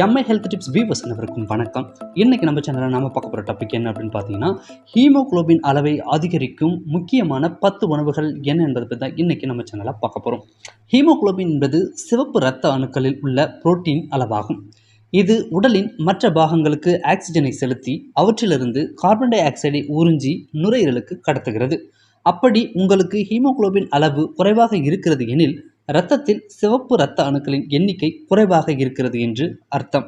Mi health tips viewers அனைவருக்கும் வணக்கம். இன்னைக்கு நம்ம சேனலில் நாம பார்க்க போகிற டாபிக் என்ன அப்படின்னு பார்த்தீங்கன்னா ஹீமோகுளோபின் அளவை அதிகரிக்கும் முக்கியமான பத்து உணவுகள் என்ன என்பதை பற்றி தான் இன்றைக்கி நம்ம சேனலில் பார்க்க போகிறோம் ஹீமோகுளோபின் என்பது சிவப்பு இரத்த அணுக்களில் உள்ள புரோட்டீன் அளவாகும். இது உடலின் மற்ற பாகங்களுக்கு ஆக்சிஜனை செலுத்தி அவற்றிலிருந்து கார்பன் டை ஆக்சைடை உறிஞ்சி நுரையீரலுக்கு கடத்துகிறது. அப்படி உங்களுக்கு ஹீமோகுளோபின் அளவு குறைவாக இருக்கிறது எனில் இரத்தத்தில் சிவப்பு இரத்த அணுக்களின் எண்ணிக்கை குறைவாக இருக்கிறது என்று அர்த்தம்.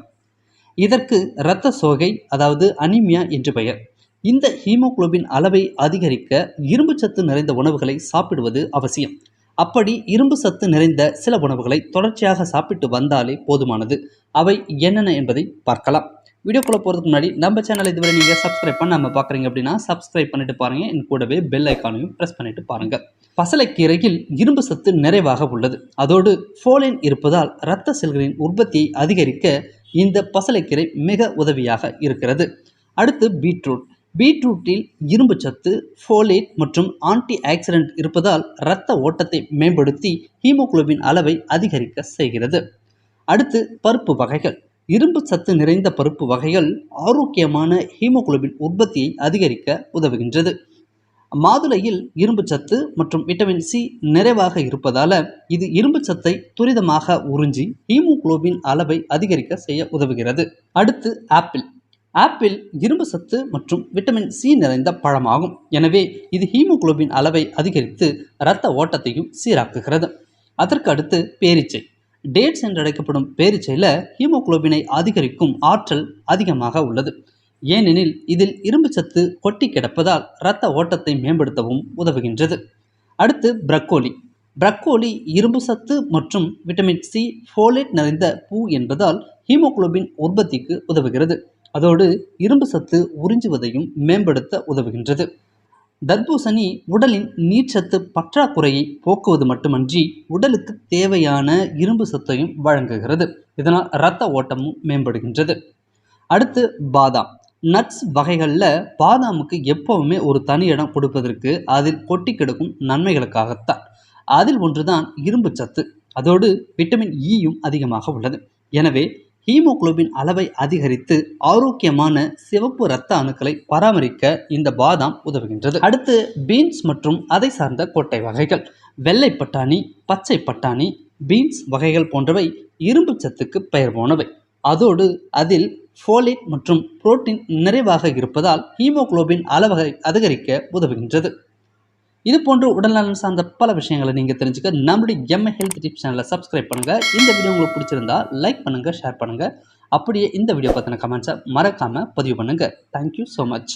இதற்கு இரத்த சோகை அதாவது அனிமியா என்று பெயர். இந்த ஹீமோகுளோபின் அளவை அதிகரிக்க இரும்பு சத்து நிறைந்த உணவுகளை சாப்பிடுவது அவசியம். அப்படி இரும்பு சத்து நிறைந்த சில உணவுகளை தொடர்ச்சியாக சாப்பிட்டு வந்தாலே போதுமானது. அவை என்னென்ன என்பதை பார்க்கலாம். வீடியோக்குள்ளே போகிறதுக்கு முன்னாடி நம்ம சேனல் இதுவரை நீங்கள் சப்ஸ்கிரைப் பண்ணாமல் பார்க்குறீங்க அப்படின்னா சப்ஸ்கிரைப் பண்ணிட்டு பாருங்கள் என் கூடவே பெல் ஐக்கானையும் ப்ரெஸ் பண்ணிட்டு பாருங்கள் பசலைக்கீரையில் இரும்பு சத்து நிறைவாக உள்ளது. அதோடு ஃபோலின் இருப்பதால் இரத்த செல்களின் உற்பத்தியை அதிகரிக்க இந்த பசலைக்கீரை மிக உதவியாக இருக்கிறது. அடுத்து பீட்ரூட் பீட்ரூட்டில் இரும்பு சத்து ஃபோலேட் மற்றும் ஆன்டி ஆக்சிடென்ட் இருப்பதால் இரத்த ஓட்டத்தை மேம்படுத்தி ஹீமோகுளோபின் அளவை அதிகரிக்க செய்கிறது. அடுத்து பருப்பு வகைகள். இரும்பு சத்து நிறைந்த பருப்பு வகைகள் ஆரோக்கியமான ஹீமோகுளோபின் உற்பத்தியை அதிகரிக்க உதவுகின்றது. மாதுளையில் இரும்பு சத்து மற்றும் விட்டமின் சி நிறைவாக இருப்பதால் இது இரும்பு சத்தை துரிதமாக உறிஞ்சி ஹீமோகுளோபின் அளவை அதிகரிக்க செய்ய உதவுகிறது. அடுத்து ஆப்பிள். ஆப்பிள் இரும்பு சத்து மற்றும் விட்டமின் சி நிறைந்த பழமாகும். எனவே இது ஹீமோகுளோபின் அளவை அதிகரித்து இரத்த ஓட்டத்தையும் சீராக்குகிறது. அதற்கு அடுத்து பேரிச்சை. டேட்ஸ் என்று அழைக்கப்படும் பேரிச்சையில் ஹீமோகுளோபினை அதிகரிக்கும் ஆற்றல் அதிகமாக உள்ளது. ஏனெனில் இதில் இரும்பு சத்து கொட்டி கிடப்பதால் இரத்த ஓட்டத்தை மேம்படுத்தவும் உதவுகின்றது. அடுத்து பிரக்கோலி. பிரக்கோலி இரும்பு சத்து மற்றும் விட்டமின் சி ஃபோலேட் நிறைந்த பூ என்பதால் ஹீமோகுளோபின் உற்பத்திக்கு உதவுகிறது. அதோடு இரும்பு சத்து உறிஞ்சுவதையும் மேம்படுத்த உதவுகின்றது. தர்பூசணி உடலின் நீர்ச்சத்து பற்றாக்குறையை போக்குவது மட்டுமன்றி உடலுக்கு தேவையான இரும்பு சத்தையும் வழங்குகிறது. இதனால் இரத்த ஓட்டமும் மேம்படுகின்றது. அடுத்து பாதாம். நட்ஸ் வகைகளில் பாதாமுக்கு எப்போவுமே ஒரு தனி இடம் கொடுப்பதற்கு அதில் கொட்டி கிடக்கும் நன்மைகளுக்காகத்தான். அதில் ஒன்றுதான் இரும்பு சத்து. அதோடு விட்டமின் e ஈயும் அதிகமாக உள்ளது. எனவே ஹீமோகுளோபின் அளவை அதிகரித்து ஆரோக்கியமான சிவப்பு இரத்த அணுக்களை பராமரிக்க இந்த பாதாம் உதவுகின்றது. அடுத்து பீன்ஸ் மற்றும் அதை சார்ந்த கொட்டை வகைகள். வெள்ளை பட்டாணி பச்சை பட்டாணி பீன்ஸ் வகைகள் போன்றவை இரும்பு சத்துக்கு பெயர் போனவை அதோடு அதில் ஃபோலேட் மற்றும் புரோட்டீன் நிறைவாக இருப்பதால் ஹீமோகுளோபின் அளவை அதிகரிக்க உதவுகின்றது. இது போன்று உடல்நலம் சார்ந்த பல விஷயங்களை நீங்கள் தெரிஞ்சுக்க நம்மளுடைய எம்ஐ ஹெல்த் டிப்ஸ் சேனலை சப்ஸ்கிரைப் பண்ணுங்கள் இந்த வீடியோ உங்களுக்கு பிடிச்சிருந்தா லைக் பண்ணுங்கள் ஷேர் பண்ணுங்கள் அப்படியே இந்த வீடியோ பற்றின கமெண்ட்ஸை மறக்காமல் பதிவு பண்ணுங்கள் தேங்க்யூ ஸோ மச்